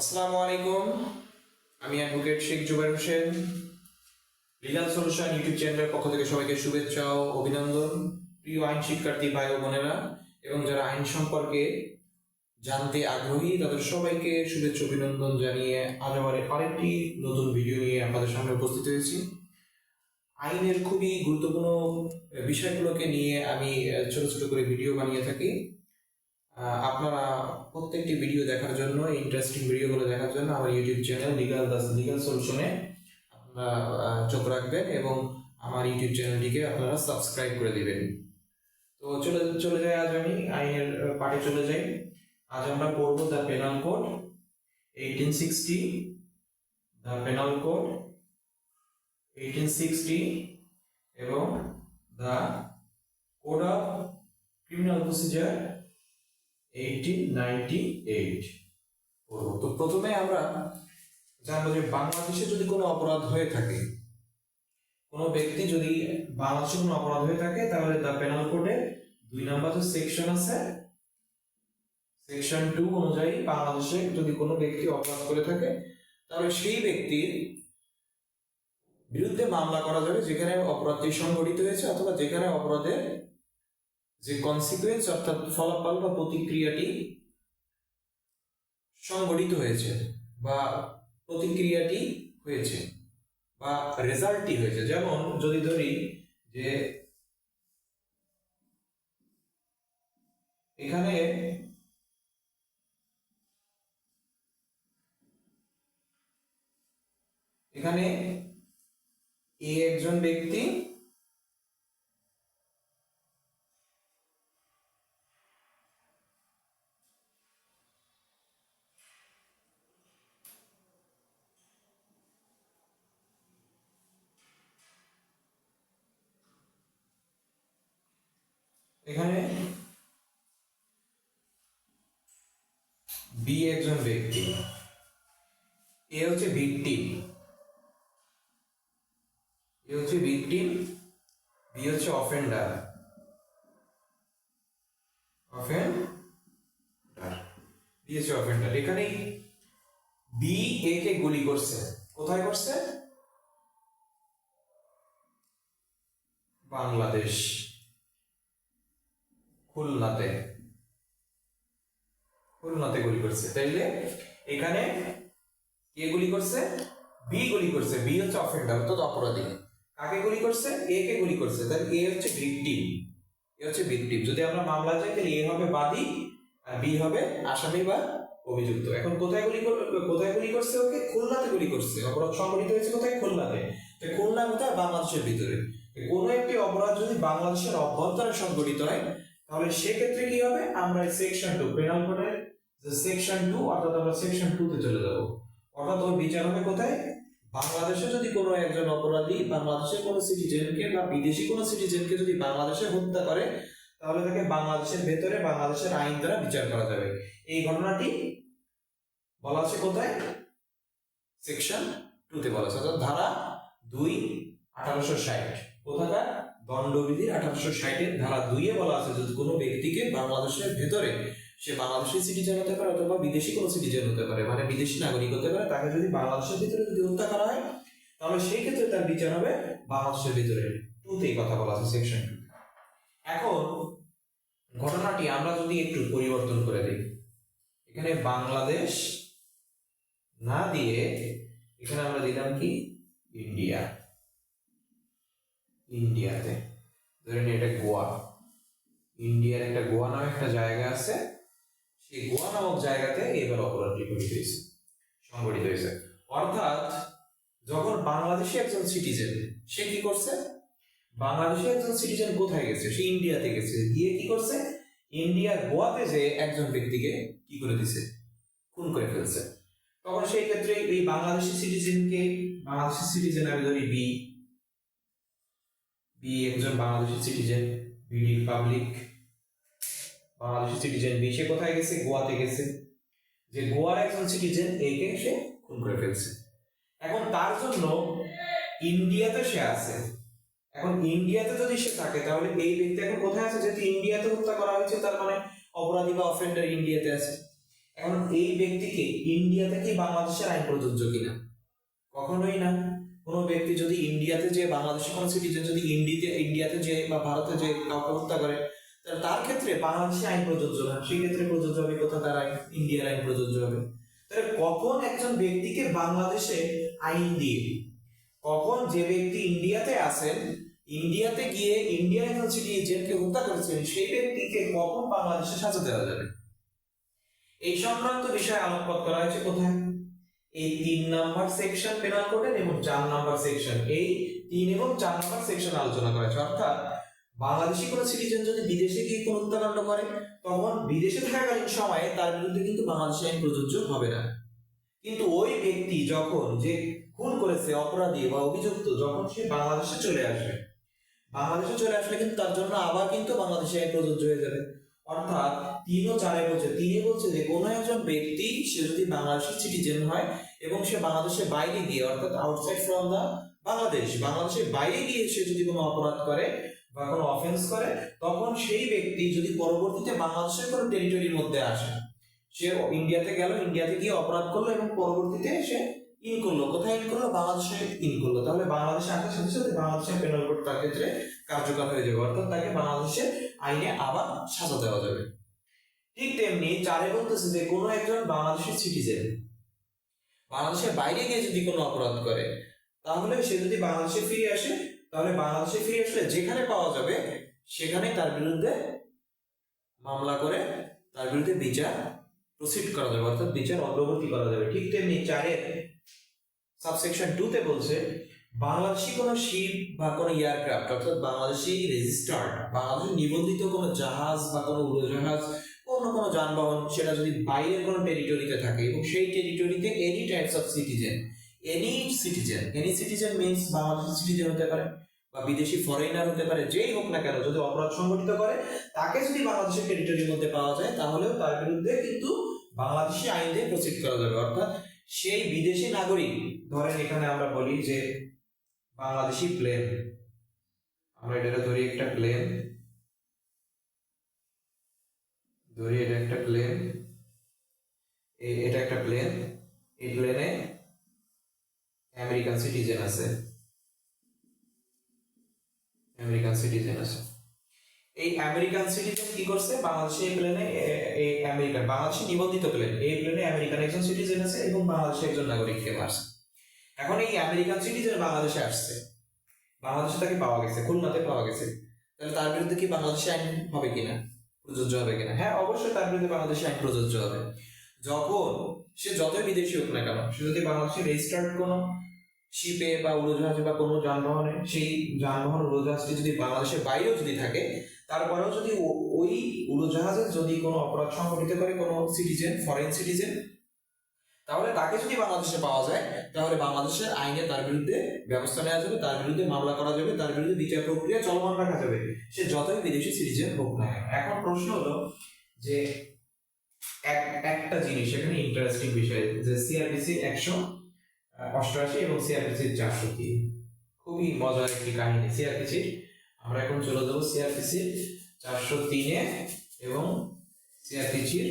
আসসালামু আলাইকুম। আমি advocate Sheikh Jubair Hossain. Legal solution YouTube চ্যানেলের পক্ষ থেকে সবাইকে শুভেচ্ছা ও অভিনন্দন। প্রিয় আইন শিক্ষার্থী ভাই ও বোনেরা এবং যারা আইন সম্পর্কে জানতে আগ্রহী, তাদের সবাইকে শুভেচ্ছা অভিনন্দন জানিয়ে আজ আবার আরেকটি নতুন ভিডিও নিয়ে আপনাদের সামনে উপস্থিত হয়েছি। আইনের খুবই গুরুত্বপূর্ণ বিষয়গুলোকে নিয়ে আমি ছোট ছোট করে ভিডিও বানিয়ে থাকি। আপনারা প্রত্যেকটি ভিডিও দেখার জন্য ইন্টারেস্টিং ভিডিওগুলো দেখার জন্য আমার ইউটিউব চ্যানেল লিগাল দাস লিগাল সলিউশনে আপনারা চোখ রাখবেন এবং আমার ইউটিউব চ্যানেলটিকে আপনারা সাবস্ক্রাইব করে দিবেন। তো চলে চলে যাই আজ আমি, আইনের পার্টে চলে যাই। আজ আমরা পড়ব the penal code eighteen sixty the penal code eighteen sixty এবং the code of criminal procedure eighteen ninety eight তো প্রথমে আমরা জানব যে বাংলাদেশে যদি কোনো অপরাধ হয়ে থাকে, কোনো ব্যক্তি যদি বাংলাদেশে কোনো অপরাধ হয়ে থাকে, তাহলে দ্য পেনাল কোডে দুই নাম্বার যে সেকশন আছে সেকশন টু অনুযায়ী বাংলাদেশে যদি কোনো ব্যক্তি অপরাধ করে থাকে, তাহলে সেই ব্যক্তির বিরুদ্ধে মামলা করা যাবে যেখানে অপরাধটি সংঘটিত হয়েছে অথবা যেখানে অপরাধের যে কনসিকুয়েন্স অর্থাৎ ফলাফল বা প্রতিক্রিয়াটি সংঘটিত হয়েছে বা প্রতিক্রিয়াটি হয়েছে বা রেজাল্টটি হয়েছে। যেমন যদি ধরি যে এখানে এখানে এ একজন ব্যক্তি এখানে বি একজন ব্যক্তি এ হচ্ছে ভিকটিম। এ হচ্ছে ভিকটিম, বি হচ্ছে অফেন্ডার। অফেন্ডার। বি হচ্ছে অফেন্ডার। এখানে বি এ কে গুলি করছে। কোথায় করছে? বাংলাদেশ। খুলনাতে। খুলনাতে গুলি করছে। তাইলে এখানে কে গুলি করছে? বি গুলি করছে। বি হচ্ছে অফেন্ডার অর্থাৎ অপরাধী। কাকে গুলি করছে? এ কে গুলি করছে। তাহলে এ হচ্ছে ভিকটিম এ হচ্ছে ভিকটিম যদি আমরা মামলা যাই তাহলে এ হবে বাদী, আর বি হবে আসামি বা অভিযুক্ত। এখন কোথায় গুলি কোথায় গুলি করছে ওকে? খুলনাতে গুলি করছে। অপরাধ সংঘটিত হয়েছে কোথায়? খুলনাতে। তো খুলনা কোথায়? বাংলাদেশের ভিতরে। কোনো একটি অপরাধ যদি বাংলাদেশের অভ্যন্তরে সংঘটিত হয়, তাহলে সেক্ষেত্রে কি হবে? আমরা সেকশন টু পেনাল কোডের সেকশন টু অর্থাৎ আমরা সেকশন টু তে চলে যাব। অর্থাৎ ওর বিচার হবে কোথায়? বাংলাদেশে যদি কোনো একজন অপরাধী বাংলাদেশের কোনো সিটিজেনকে বা বিদেশি কোনো সিটিজেনকে যদি বাংলাদেশে হত্যা করে, তাহলে তাকে বাংলাদেশের ভেতরে বাংলাদেশের আইন দ্বারা বিচার করা যাবে। এই ঘটনাটি বলা আছে কোথায়? সেকশন টু তে বলা আছে অর্থাৎ ধারা দুই, আঠারোশো ষাট। কোথাকার? দণ্ডবিধির আঠারোশো ষাটের ধারা দুইয়ে বলা আছে। যদি কোনো ব্যক্তিকে বাংলাদেশের ভেতরে সে বাংলাদেশের সিটিজেন হতে পারে অথবা বিদেশি কোনো সিটিজেন হতে পারে মানে বিদেশি নাগরিক হতে পারে, তাকে যদি বাংলাদেশের ভিতরে যদি হত্যা করা হয়, তাহলে সেই ক্ষেত্রে তার বিচার হবে বাংলাদেশের ভিতরে। টুতেই কথা বলা আছে সেকশন এখন, ঘটনাটি আমরা যদি একটু পরিবর্তন করে দিই এখানে বাংলাদেশ না দিয়ে এখানে আমরা দিলাম কি? ইন্ডিয়া। ইন্ডিয়াতে। ধরেন এটা গোয়া। ইন্ডিয়ার একটা গোয়া নামে একটা জায়গা আছে। সেই গোয়া নামক জায়গাতে এবার অপরাধটি ঘটিত হয়েছে, সংঘটিত হয়েছে। অর্থাৎ যখন বাংলাদেশে একজন সিটিজেন সে কি করছে? বাংলাদেশে একজন সিটিজেন কোথায় গেছে? সে ইন্ডিয়াতে গেছে। গিয়ে কি করছে? ইন্ডিয়ার গোয়াতে যে একজন ব্যক্তিকে কি করে দিছে? খুন করে ফেলছে। তখন সেই ক্ষেত্রে এই বাংলাদেশি সিটিজেনকে বাংলাদেশি সিটিজেন আমি ধরি বি বি একজন Bangladeshi citizen BD public Bangladeshi citizen B সে কোথায় গেছে? গোয়াতে গেছে। যে গোয়ার একজন সিটিজেন একে সে খুন করে ফেলছে। এখন তার জন্য ইন্ডিয়াতে সে আছে। এখন ইন্ডিয়াতে যদি সে থাকে, তাহলে এই ব্যক্তি এখন কোথায় আছে? যেহেতু ইন্ডিয়াতে হত্যা করা হয়েছে, তার মানে অপরাধী বা অফেন্ডার ইন্ডিয়াতে আছে। এখন এই ব্যক্তিকে ইন্ডিয়াতে কি বাংলাদেশের আইন প্রযোজ্য কিনা? কখনোই না। কোনো ব্যক্তি যদি ইন্ডিয়াতে যে বাংলাদেশের কোনো সিটিজেন যদি ইন্ডিয়াতে ইন্ডিয়াতে যে বা ভারতে যে কাউকে হত্যা করে তার ক্ষেত্রে বাংলাদেশে আইন প্রযোজ্য না, সেই ক্ষেত্রে প্রযোজ্য হবে কোথাকার আইন, ইন্ডিয়ার আইন প্রযোজ্য হবে। তাহলে কখন একজন ব্যক্তিকে বাংলাদেশে আইন দিয়ে? কখন যে ব্যক্তি ইন্ডিয়াতে আছেন, ইন্ডিয়াতে গিয়ে ইন্ডিয়ার একজন সিটিজেনকে হত্যা করেছেন, সেই ব্যক্তিকে কখন বাংলাদেশে সাজা দেওয়া যাবে? এই সংক্রান্ত বিষয়ে আলোকপাত করা হয়েছে কোথায়? এই তিন নাম্বার সেকশন পেনাল কোডের এবং চার নাম্বার সেকশন। এই তিন এবং চার নাম্বার সেকশন আলোচনা করা হয়েছে। অর্থাৎ বাংলাদেশি কোনো সিটিজেন যদি বিদেশে গিয়ে কোনো হত্যাকাণ্ড করে, তখন বিদেশে থাকাকালীন সময়ে তার বিরুদ্ধে কিন্তু বাংলাদেশি আইন প্রযোজ্য হবে না। কিন্তু ওই ব্যক্তি যখন যে খুন করেছে, অপরাধী বা অভিযুক্ত, যখন সে বাংলাদেশে চলে আসবে, বাংলাদেশে চলে আসলে কিন্তু তার জন্য আবার কিন্তু বাংলাদেশে আইন প্রযোজ্য হয়ে যাবে। অর্থাৎ তিনও চারে বলছে, তিনি বলছে যে কোনো একজন ব্যক্তি, সে যদি বাংলাদেশের সিটিজেন হয় এবং সে বাংলাদেশের বাইরে গিয়ে, অর্থাৎ আউটসাইড ফ্রম দা বাংলাদেশ, বাংলাদেশের বাইরে গিয়ে সে যদি কোনো অপরাধ করে বা কোনো অফেন্স করে, তখন সেই ব্যক্তি যদি পরবর্তীতে বাংলাদেশের কোনো টেরিটরির মধ্যে আসে, সে ইন্ডিয়াতে গেল ইন্ডিয়াতে গিয়ে অপরাধ করল এবং পরবর্তীতে সে ইন করল। কোথায় ইন করল? বাংলাদেশে ইন করল। তাহলে বাংলাদেশে আসার সাথে সাথে বাংলাদেশের পেনাল কোড তার ক্ষেত্রে কার্যকর হয়ে যাবে। অর্থাৎ তাকে বাংলাদেশের আইনে আবার সাজা দেওয়া যাবে। ঠিক তেমনি চারে বলতেছে যে কোনো একজন বাংলাদেশের সিটিজেন বাংলাদেশের বাইরে গিয়ে যদি কোনো অপরাধ করে, তাহলে সে যদি বাংলাদেশে ফিরে আসে তাহলে বাংলাদেশে ফিরে আসলে যেখানে পাওয়া যাবে সেখানে তার বিরুদ্ধে মামলা করে, তার বিরুদ্ধে বিচার প্রসিড করা যাবে, অর্থাৎ বিচার অগ্রগতি করা যাবে। ঠিক তেমনি চারের সাবসেকশন টু তে বলছে, বাংলাদেশি কোনো শিপ বা কোনো এয়ারক্রাফট অর্থাৎ বাংলাদেশি রেজিস্টার্ড বাংলাদেশে নিবন্ধিত কোনো জাহাজ বা কোনো উড়োজাহাজ, অন্য কোনো যানবাহন, সেটা যদি বাইরের কোনো টেরিটরিতে থাকে এবং সেই টেরিটরিতে any types of citizen any citizen any citizen means Bangladeshi citizen হতে পারে বা বিদেশি ফরেনার হতে পারে, যেই হোক না কেন, যদি অপরাধ সংগঠিত করে, তাকে যদি বাংলাদেশের টেরিটরির মধ্যে পাওয়া যায়, তাহলেও তার বিরুদ্ধে কিন্তু বাংলাদেশি আইন দিয়ে প্রসিড করা যাবে। অর্থাৎ সেই বিদেশি নাগরিক, ধরেন এখানে আমরা বলি যে বাংলাদেশি প্লেন আমরা এটা ধরি একটা প্লেন ধরি এটা একটা প্লেন এটা একটা প্লেন এই প্লেনে আমেরিকান সিটিজেন আছে। আমেরিকান সিটিজেন আছে। এই আমেরিকান সিটিজেন কি করছে? বাংলাদেশে এই প্লেনে এই আমেরিকান বাংলাদেশে নিবন্ধিত প্লেন এই প্লেনে আমেরিকান একজন সিটিজেন আছে এবং বাংলাদেশে একজন নাগরিককে মারছে। এখন এই আমেরিকান সিটিজেন বাংলাদেশে আসছে। বাংলাদেশে তাকে পাওয়া গেছে, খুলনাতে পাওয়া গেছে। তাহলে তার বিরুদ্ধে কি বাংলাদেশে আইন হবে কিনা? প্রযোজ্য হবে কিনা? হ্যাঁ অবশ্যই তার বিরুদ্ধে বাংলাদেশে আইন প্রযোজ্য হবে। যখন সে যতই বিদেশি হোক না কেন, সে যদি বাংলাদেশে রেজিস্টার্ড কোনো শিপে বা উড়োজাহাজে বা কোনো যানবাহনে, সেই যানবাহন উড়োজাহাজটি যদি বাংলাদেশের বাইরেও যদি থাকে, তারপরেও যদি ওই উড়োজাহাজে যদি কোনো অপরাধ সংঘটিত করে কোনো সিটিজেন ফরেন সিটিজেন তাহলে তাকে যদি বাংলাদেশে পাওয়া যায়, তাহলে বাংলাদেশের আইনে তার বিরুদ্ধে ব্যবস্থা নেওয়া যাবে, তার বিরুদ্ধে মামলা করা যাবে, তার বিরুদ্ধে বিচার প্রক্রিয়া চলমান রাখা যাবে। সে যতই বিদেশি সিটিজেন হোক না এখন প্রশ্ন হলো যে এক, একটা জিনিস, এখানে ইন্টারেস্টিং বিষয়, যে সিআরপিসি একশো অষ্টআশি এবং সিআরপিসি চারশো তিন। খুবই মজার একটি কাহিনী। সিআরপিসি আমরা এখন চলে যাব সিআরপিসি চারশো তিনে এবং সিআরপিসির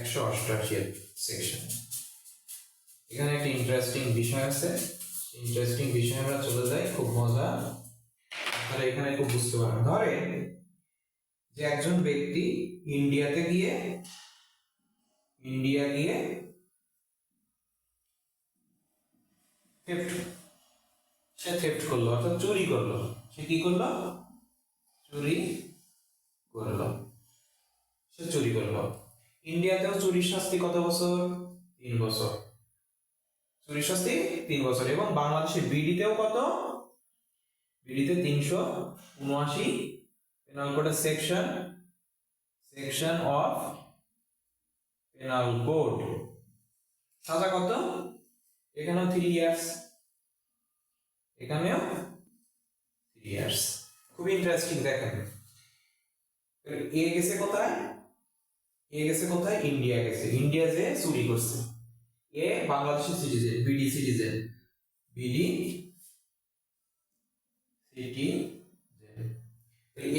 একশো অষ্টআশি সেকশন এখানে একটা ইন্টারেস্টিং বিষয় আছে। ইন্টারেস্টিং বিষয় আমরা চলে যাই, খুব মজা তাহলে এখানে খুব বুঝতে পারবেন। ধরে যে একজন ব্যক্তি ইন্ডিয়াতে গিয়ে, ইন্ডিয়া গিয়ে সে থেফট করল, অর্থাৎ চুরি করল। সে কি করল? চুরি করল। সে চুরি করল। ইন্ডিয়াতেও চুরির শাস্তি কত বছর? তিন বছর। চুরির শাস্তি তিন বছর। এবং বাংলাদেশে বিডিতেও কত? বিডিতে তিনশো উনআশি পেনাল কোডের section section of penal code সাজা কত? এখানেও থ্রি ইয়ার্স এখানেও থ্রি ইয়ার্স খুব ইন্টারেস্টিং দেখেন। এ গেছে কোথায়? এ গেছে কোথায়? ইন্ডিয়া গেছে। ইন্ডিয়া যে চুরি করছে। এ বাংলাদেশের citizen BD citizen BD citizen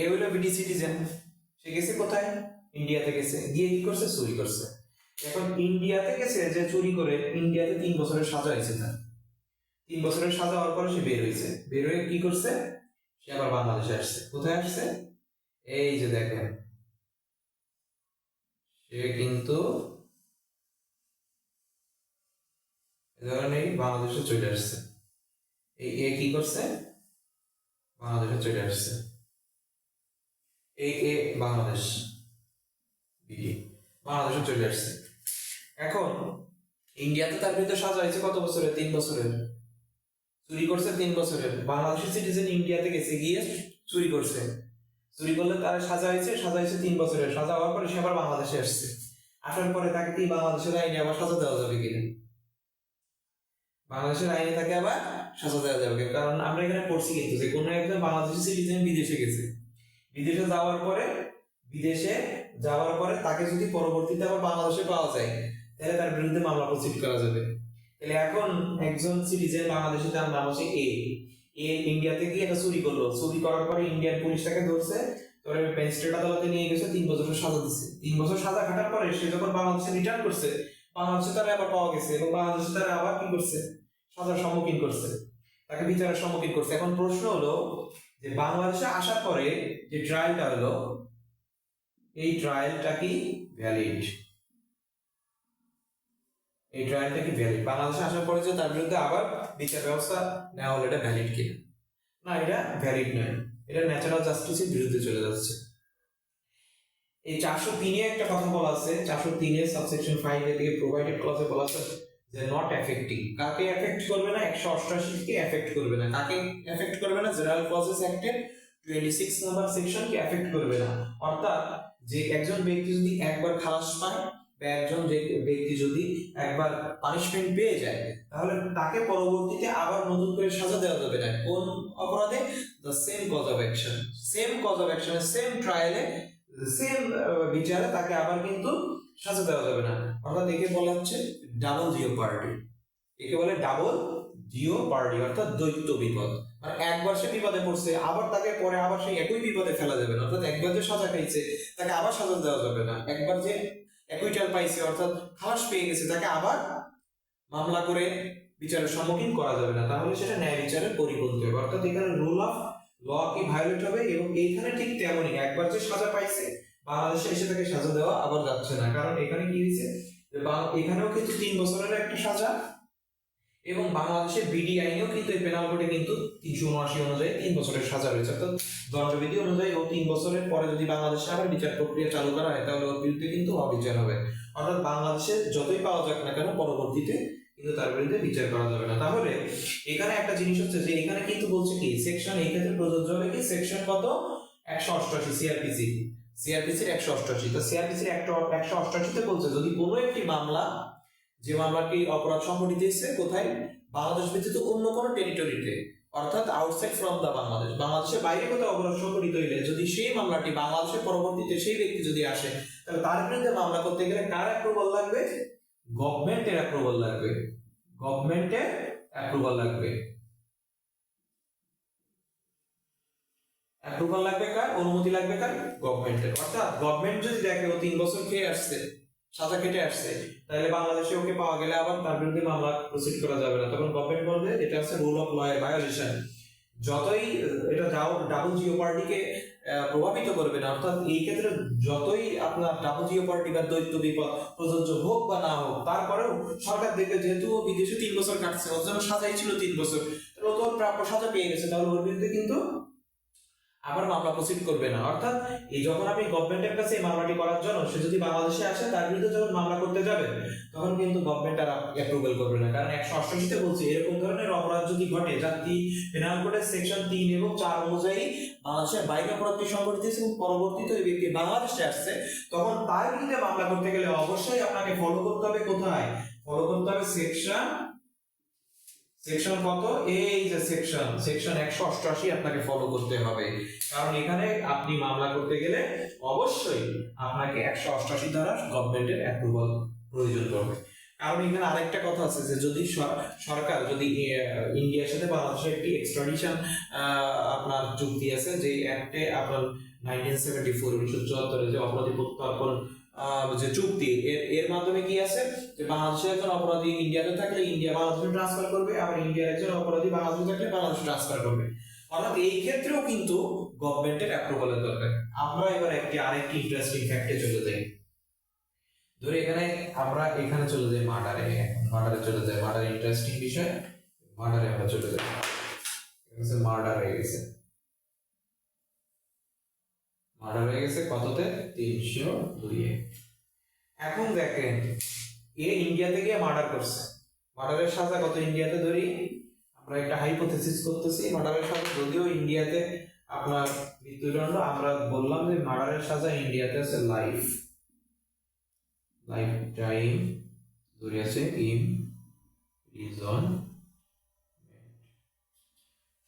A হলো বিডি সিটিজেন সে গেছে কোথায়? ইন্ডিয়াতে গেছে। গিয়ে কি করছে? চুরি করছে। এখন ইন্ডিয়াতে গেছে যে চুরি করে ইন্ডিয়াতে তিন বছরের সাজা হয়েছে তার। তিন বছরের সাজা হওয়ার পরে সে বের হয়েছে। বের হয়ে কি করছে? সে আবার বাংলাদেশে আসছে। কোথায় আসছে? এই যে দেখেন। সে কিন্তু ধরনের বাংলাদেশে চলে আসছে। এ কি করছে? বাংলাদেশে চলে আসছে। এ বাংলাদেশ বাংলাদেশে চলে আসছে। এখন ইন্ডিয়াতে তার বিরুদ্ধে সাজা হয়েছে কত বছরের? তিন বছরের। চুরি করছে তিন বছরের। বাংলাদেশের সিটিজেন ইন্ডিয়াতে গেছে গিয়ে চুরি করছে। চুরি করলে তার সাজা হয়েছে সাজা হয়েছে তিন বছরের। সাজা হওয়ার পরে সে আবার বাংলাদেশে আসছে। আসার পরে তাকে কি বাংলাদেশের আইনে আবার সাজা দেওয়া যাবে কিনা? বাংলাদেশের আইনে তাকে আবার সাজা দেওয়া যাবে কারণ আমরা এখানে পড়ছি কিন্তু যে কোনো একজন বাংলাদেশি সিটিজেন বিদেশে গেছে। বিদেশে যাওয়ার পরে, বিদেশে যাওয়ার পরে তাকে যদি পরবর্তীতে আবার বাংলাদেশে পাওয়া যায়, তাহলে তার বিরুদ্ধে মামলা প্রসিড করা যাবে। তাহলে এখন একজন সিটিজেন বাংলাদেশে তার নাম হচ্ছে এ এ ইন্ডিয়াতে গিয়ে এটা চুরি করল। চুরি করার পরে ইন্ডিয়ার পুলিশ তাকে ধরছে তোর ম্যাজিস্ট্রেট আদালতে নিয়ে গেছে, তিন বছরের সাজা দিচ্ছে তিন বছর সাজা খাটার পরে সে যখন বাংলাদেশে রিটার্ন করছে, বাংলাদেশে তারা আবার পাওয়া গেছে এবং বাংলাদেশে তারা আবার কি করছে? সাজার সম্মুখীন করছে। তাকে বিচারের সম্মুখীন করছে। এখন প্রশ্ন হলো যে বাংলাদেশে আসার পরে যে ট্রায়ালটা হলো, এই ট্রায়ালটা কি ভ্যালিড এই ট্রায়ালটা কি ভ্যালিড বাংলাদেশে আসার পরে যে তার বিরুদ্ধে আবার বিচার ব্যবস্থা নেওয়া হলো, এটা ভ্যালিড কিনা না? এটা ভ্যালিড নয়। এটা ন্যাচারাল জাস্টিসের বিরুদ্ধে চলে যাচ্ছে। এই চারশো তিনে একটা কথা বলা আছে। চারশো তিনের সাবসেকশন ফাইভ এর দিকে প্রোভাইডেড ক্লসে বলা আছে যে নট এফেক্টিং কাকে এফেক্ট করবে না? একশো অষ্টআশি কে এফেক্ট করবে না। কাকে এফেক্ট করবে না? জেনারেল ক্লসেস অ্যাক্টের টোয়েন্টি সিক্স নাম্বার সেকশন কে এফেক্ট করবে না। অর্থাৎ যে একজন ব্যক্তি যদি একবার খালাস পায় বা একজন ব্যক্তি যদি একবার পানিশমেন্ট পেয়ে যায়, তাহলে তাকে পরবর্তীতে আবার নতুন করে সাজা দেওয়া যাবে না। কোন অপরাধে? The same cause of action same cause of অ্যাকশনে সেম ট্রায়ালে সেম বিচারে তাকে আবার কিন্তু সাজা দেওয়া যাবে না। অর্থাৎ একে বলা হচ্ছে ডাবল জিও পার্টি একে বলে ডাবল জিও পার্টি অর্থাৎ দ্বৈত বিপদ। মানে একবার সে বিপদে পড়ছে, আবার তাকে পরে আবার সেই একই বিপদে ফেলা যাবে না। অর্থাৎ একবার যে সাজা খাইছে, তাকে আবার সাজা দেওয়া যাবে না। একবার যে অ্যাকুইটাল পাইছে, অর্থাৎ খালাস পেয়ে গেছে, তাকে আবার মামলা করে বিচারের সম্মুখীন করা যাবে না। তাহলে সেটা ন্যায় বিচারের পরিপন্থী হবে। অর্থাৎ এখানে রুল অফ ল কি ভায়োলেট হবে এবং এইখানে ঠিক তেমনই একবার যে সাজা পাইছে, বাংলাদেশে এসে তাকে সাজা দেওয়া আবার যাচ্ছে না। কারণ এখানে কি হয়েছে? এখানেও কিন্তু তিন বছরের একটা সাজা। এবং বাংলাদেশের বিডি আইনেও কিন্তু এই পেনাল কোডে কিন্তু তিনশো উনআশি অনুযায়ী তিন বছরের সাজা রয়েছে। অর্থাৎ দণ্ডবিধি অনুযায়ী ও তিন বছরের পরে যদি বাংলাদেশে আবার বিচার প্রক্রিয়া চালু করা হয়, তাহলে ওর বিরুদ্ধে কিন্তু অবিচার হবে। অর্থাৎ বাংলাদেশে যতই পাওয়া যাক না কেন, পরবর্তীতে কিন্তু তার বিরুদ্ধে বিচার করা যাবে না। তাহলে এখানে একটা জিনিস হচ্ছে যে, এখানে কিন্তু বলছে কি? সেকশন এই ক্ষেত্রে প্রযোজ্য হবে কি? সেকশন কত? একশো অষ্টআশি সিআরপিসি সিআরপিসির একশো অষ্টআশি তো সিআরপিসির একশো অষ্টআশিতে বলছে, যদি কোনো একটি মামলা, যে মামলাটি অপরাধ সংঘটিত কোথায়? বাংলাদেশ ব্যতীত অন্য কোনো টেরিটরিতে অর্থাৎ আউটসাইড ফ্রম দ্য বাংলাদেশ বাংলাদেশের বাইরে কোথাও অপরাধ সংঘটিত হইলে, যদি সেই মামলাটি বাংলাদেশের পরবর্তীতে সেই ব্যক্তি যদি আসে, তাহলে তার বিরুদ্ধে মামলা করতে গেলে কার অ্যাপ্রুভাল লাগবে? গভর্নমেন্টের অ্যাপ্রুভাল লাগবে। গভর্নমেন্টের অ্যাপ্রুভাল লাগবে। অ্যাপ্রুভাল লাগবে কার? অনুমতি লাগবে কার? গভর্নমেন্টের অর্থাৎ গভর্নমেন্ট যদি দেখে ও তিন বছর খেয়ে আসছে, সাজা কেটে আসছে, তাহলে বাংলাদেশে ওকে পাওয়া গেলে আবার তার বিরুদ্ধে মামলা প্রসিড করা যাবে না। তখন গভর্নমেন্ট বলবে, এটা হচ্ছে রুল অফ ল এর ভায়োলেশন যতই, এটা ডাবল জিও পার্টিকে প্রভাবিত করবে না, অর্থাৎ এই ক্ষেত্রে যতই আপনার ডাবল জিও পার্টি বা দ্বৈত বিপদ প্রযোজ্য হোক বা না হোক, তারপরেও সরকার দেখবে যেহেতু ও বিদেশে তিন বছর কাটছে, ওর জন্য সাজাই ছিল তিন বছর, তাহলে ও তো প্রাপ্য সাজা পেয়ে গেছে, তাহলে ওর বিরুদ্ধে কিন্তু আবার মামলা প্রসিড করবে না। অর্থাৎ এই যখন আপনি গভর্নমেন্টের কাছে এই মামলাটি করার জন্য সে যদি বাংলাদেশে আসে, তার বিরুদ্ধে যখন মামলা করতে যাবে, তখন কিন্তু গভর্নমেন্ট আর অ্যাপ্রুভাল করবে না। কারণ একশো অষ্টআশিতে বলছে, এরকম ধরনের অপরাধ যদি ঘটে যা পেনাল কোডের সেকশন তিন এবং চার অনুযায়ী বাংলাদেশের বাইরে অপরাধটি সংঘটিত এবং পরবর্তীতে ওই ব্যক্তি বাংলাদেশে আসছে, তখন তার বিরুদ্ধে মামলা করতে গেলে অবশ্যই আপনাকে ফলো করতে হবে কোথায়? ফলো করতে হবে সেকশন সেকশন কত? এই যে সেকশন সেকশন একশো অষ্টআশি আপনাকে ফলো করতে হবে। কারণ এখানে আপনি মামলা করতে গেলে অবশ্যই আপনাকে একশো অষ্টআশি দ্বারা গভর্নমেন্টের অ্যাপ্রুভাল প্রয়োজন পড়বে। কারণ এখানে আরেকটা কথা আছে যে যদি সর- সরকার, যদি ইন্ডিয়ার সাথে বাংলাদেশের একটি এক্সট্রাডিশন আপনার চুক্তি আছে, যে অ্যাক্টে আপনার নাইনটিন সেভেন্টি ফোর উনিশশো চুয়াত্তরে যে অপরাধী প্রত্যর্পণ যে চুক্তি, এর এর মাধ্যমে কি আছে? যে বাংলাদেশের একজন অপরাধী ইন্ডিয়াতে থাকলে ইন্ডিয়া বাংলাদেশে ট্রান্সফার করবে, আবার ইন্ডিয়ার একজন অপরাধী বাংলাদেশে থাকলে বাংলাদেশে ট্রান্সফার করবে। অর্থাৎ এই ক্ষেত্রেও কিন্তু গভর্নমেন্টের অ্যাপ্রুভালের দরকার। আমরা এবার একটি, আরেকটি ইন্টারেস্টিং ফ্যাক্টে চলে যাই। ধরে এখানে আমরা এখানে চলে যাই মার্ডারে মার্ডারে চলে যাই। মার্ডার ইন্টারেস্টিং বিষয় মার্ডারে আমরা চলে যাই। মার্ডার হয়ে গেছে। মার্ডার হয়ে গেছে কততে? তিনশো দুইয়ে। এখন দেখেন, এ ইন্ডিয়াতে গিয়ে মার্ডার করছে। মার্ডারের সাজা কত ইন্ডিয়াতে ধরি? আমরা একটা হাইপোথেসিস করতেছি মার্ডারের সাজা। যদিও ইন্ডিয়াতে আপনার মৃত্যুদণ্ড আমরা বললাম যে মার্ডারের সাজা ইন্ডিয়াতে আছে লাইফ লাইফ টাইম ধরে আছে ইন রিজন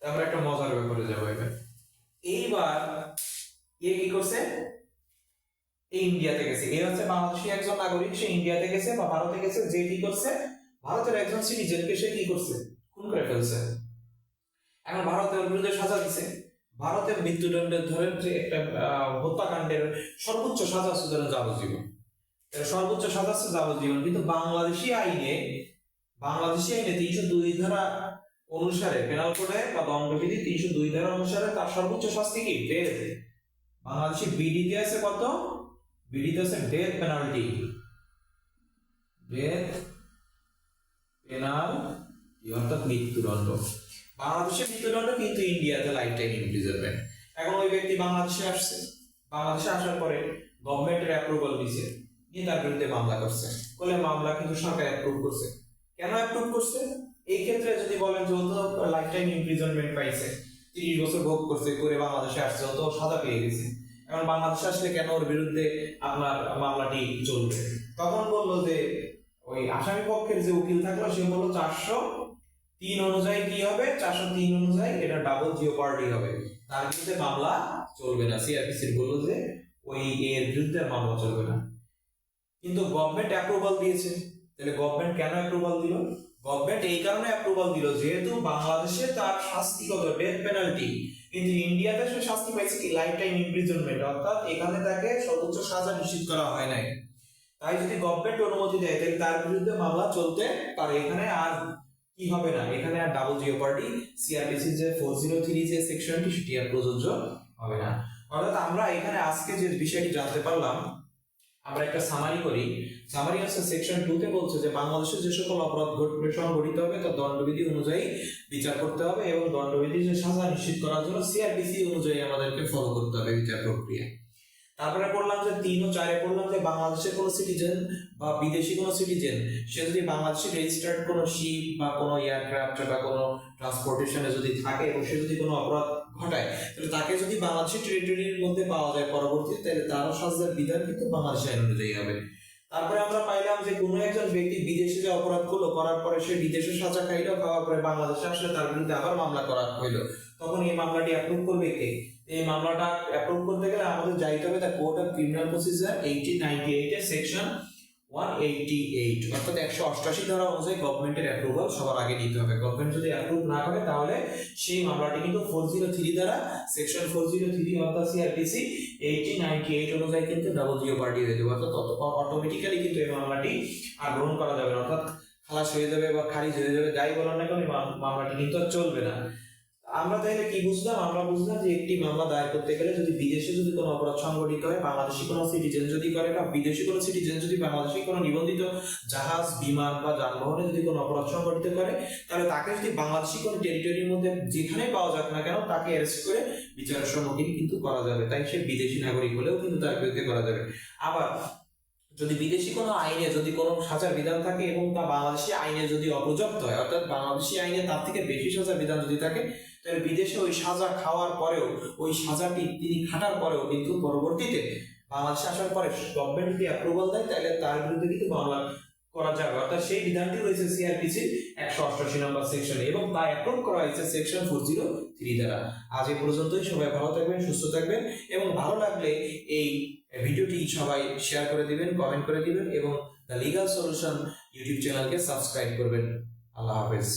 আমরা একটা মজার ব্যাপারে যাব এবার। এইবার এ কি করছে? ইন্ডিয়াতে গেছে। এ হচ্ছে বাংলাদেশি একজন নাগরিক, সে ইন্ডিয়াতে গেছে বা ভারতে গেছে, যে কি করছে? ভারতের একজন সিটিজেনকে সে কি করছে? খুন করে ফেলছে। এখন ভারতের বিরুদ্ধে সাজা দিছে। ভারতের মৃত্যুদণ্ডের ধরেন যে একটা হত্যাকাণ্ডের সর্বোচ্চ সাজা হচ্ছে ধরেন যাবজ্জীবন। সর্বোচ্চ সাজা হচ্ছে যাবজ্জীবন। কিন্তু বাংলাদেশি আইনে বাংলাদেশি আইনে তিনশো দুই ধারা অনুসারে পেনাল কোডে বা দণ্ডবিধি তিনশো দুই ধারা অনুসারে তার সর্বোচ্চ শাস্তি কি? ডেথ বাংলাদেশি বিডিতে আছে কত? বিডিতে আছে ডেথ পেনাল্টি ডেথ পেনাল্টি অর্থাৎ মৃত্যুদণ্ড। বাংলাদেশের মৃত্যুদণ্ড কিন্তু ইন্ডিয়াতে লাইফ টাইম ইমপ্রিজনমেন্ট এখন ওই ব্যক্তি বাংলাদেশে আসছে। বাংলাদেশে আসার পরে গভর্নমেন্টের অ্যাপ্রুভাল দিছে। নিয়ে তার বিরুদ্ধে মামলা করছে। বলে মামলা কিন্তু সরকার অ্যাপ্রুভ করছে। কেন অ্যাপ্রুভ করছে? এই ক্ষেত্রে যদি বলেন যে ও লাইফ টাইম ইমপ্রিজনমেন্ট পাইছে। তিরিশ বছর ভোগ করছে, করে বাংলাদেশে আসছে ও তো সাজা পেয়ে গেছে। এখন বাংলাদেশে আসলে কেন ওর বিরুদ্ধে আপনার মামলাটি চলবে? তখন বলল যে, ওই আসামি পক্ষের যে উকিল থাকল, সে বলল চারশো তিন অনুযায়ী কি হবে? চারশো তিন অনুযায়ী এটা ডাবল জিও পার্টি হবে। তার বিরুদ্ধে মামলা চলবে না। সিআরপিসির বলল যে, ওই এর বিরুদ্ধে মামলা চলবে না। কিন্তু গভর্নমেন্ট অ্যাপ্রুভাল দিয়েছে। তাহলে গভর্নমেন্ট কেন অ্যাপ্রুভাল দিল? গভর্নমেন্ট এই কারণে অ্যাপ্রুভাল দিল, যেহেতু বাংলাদেশে তার শাস্তি কত ডেথ পেনাল্টি কিন্তু ইন্ডিয়াতে সে শাস্তি পাইছে কি? লাইফ টাইম ইমপ্রিজনমেন্ট অর্থাৎ এখানে তাকে সর্বোচ্চ সাজা নিশ্চিত করা হয় নাই। তাই যদি গভর্নমেন্ট অনুমতি দেয়, তাহলে তার বিরুদ্ধে মামলা চলতে পারে। এখানে আর কি হবে না? এখানে আর ডাবল জিও পার্টি সিআরপিসি যে ফোর জিরো থ্রি যে সেকশনটি সেটি আর প্রযোজ্য হবে না। অর্থাৎ আমরা এখানে আজকে যে বিষয়টি জানতে পারলাম আমরা একটা সামারি করি। সামারি হচ্ছে সেকশন টু তে বলছে যে বাংলাদেশে যে সকল অপরাধ সংঘটিত হবে তার দণ্ডবিধি অনুযায়ী বিচার করতে হবে এবং দণ্ডবিধি যে সাজা নিশ্চিত করার জন্য সিআরপিসি অনুযায়ী আমাদেরকে ফলো করতে হবে বিচার প্রক্রিয়া। তারপরে পড়লাম যে তিন ও চারে পড়লাম যে বাংলাদেশের কোনো সিটিজেন বা বিদেশি কোনো সিটিজেন সে যদি বাংলাদেশে রেজিস্টার্ড কোনো শিপ বা কোনো এয়ারক্রাফট বা কোনো ট্রান্সপোর্টেশনে যদি থাকে এবং সে যদি কোনো অপরাধ ঘটায়। তাহলে তাকে যদি বাংলাদেশের টেরিটরির মধ্যে পাওয়া যায় পরবর্তীতে, তাহলে তারও সাজার বিধান কিন্তু বাংলাদেশ আইন অনুযায়ী হবে। তারপরে আমরা পাইলাম যে কোনো একজন ব্যক্তি বিদেশে যে অপরাধ করল করার পরে সে বিদেশে সাজা খাইলো খাওয়ার পরে বাংলাদেশে আসলে তার বিরুদ্ধে আবার মামলা করা হইল। তখন এই মামলাটি অ্যাপ্রুভ করবে কে? এই মামলাটা অ্যাপ্রুভ করতে গেলে আমাদের যাইতে হবে the code of criminal procedure eighteen ninety এইটের সেকশন ওয়ান এইটি এইট অর্থাৎ একশো অষ্টাশি ধারা অনুযায়ী গভর্নমেন্টের অ্যাপ্রুভাল সবার আগে নিতে হবে। গভর্নমেন্ট যদি অ্যাপ্রুভ না করে, তাহলে সেই মামলাটি কিন্তু ফোর জিরো থ্রি দ্বারা সেকশন ফোর জিরো থ্রি অর্থাৎ সিআরপিসি এইটি নাইনটি এইট অনুযায়ী কিন্তু ডাবল জিও পার্টি হয়ে যাবে। অর্থাৎ অটোমেটিক্যালি কিন্তু এই মামলাটি আর গ্রহণ করা যাবে না। অর্থাৎ খালাস হয়ে যাবে বা খারিজ হয়ে যাবে, যাই বলার না কেন মামলাটি কিন্তু আর চলবে না। আমরা তাহলে কি বুঝলাম? আমরা বুঝলাম যে একটি মামলা দায়ের করতে গেলে যদি বিদেশে যদি কোনো অপরাধ সংঘটিত হয়, বাংলাদেশি কোনো সিটিজেন যদি করে বা বিদেশি কোনো সিটিজেন যদি বাংলাদেশি কোনো নিবন্ধিত জাহাজ, বিমান বা যানবাহনে যদি কোনো অপরাধ সংঘটিত করে, তাহলে তাকে যদি বাংলাদেশি কোনো টেরিটরির মধ্যে যেখানে পাওয়া যাক না কেন, তাকে অ্যারেস্ট করে বিচারের সম্মুখীন কিন্তু করা যাবে। তাই সে বিদেশি নাগরিক হলেও কিন্তু তার বিরুদ্ধে করা যাবে। আবার যদি বিদেশি কোনো আইনে যদি কোনো সাজার বিধান থাকে এবং তা বাংলাদেশি আইনে যদি অপর্যাপ্ত হয়, অর্থাৎ বাংলাদেশি আইনে তার থেকে বেশি সাজার বিধান যদি থাকে তাহলে বিদেশে ওই সাজা খাওয়ার পরেও, ওই সাজাটি তিনি খাটার পরেও কিন্তু পরবর্তীতে বাংলাদেশে আসার পরে গভর্নমেন্ট যদি অ্যাপ্রুভাল দেয়, তাহলে তার বিরুদ্ধে কিন্তু মামলা করা যাবে। অর্থাৎ সেই বিধানটি রয়েছে সিআরপিসি একশো অষ্টাশি নম্বর সেকশনে এবং তা অ্যাপ্রুভ করা হয়েছে সেকশন ফোর জিরো থ্রি দ্বারা। আজ এ পর্যন্তই, সবাই ভালো থাকবেন, সুস্থ থাকবেন এবং ভালো লাগলে এই ভিডিওটি সবাই শেয়ার করে দিবেন কমেন্ট করে দিবেন এবং দ্য লিগাল সলিউশন ইউটিউব চ্যানেলকে সাবস্ক্রাইব করবেন। আল্লাহ হাফেজ।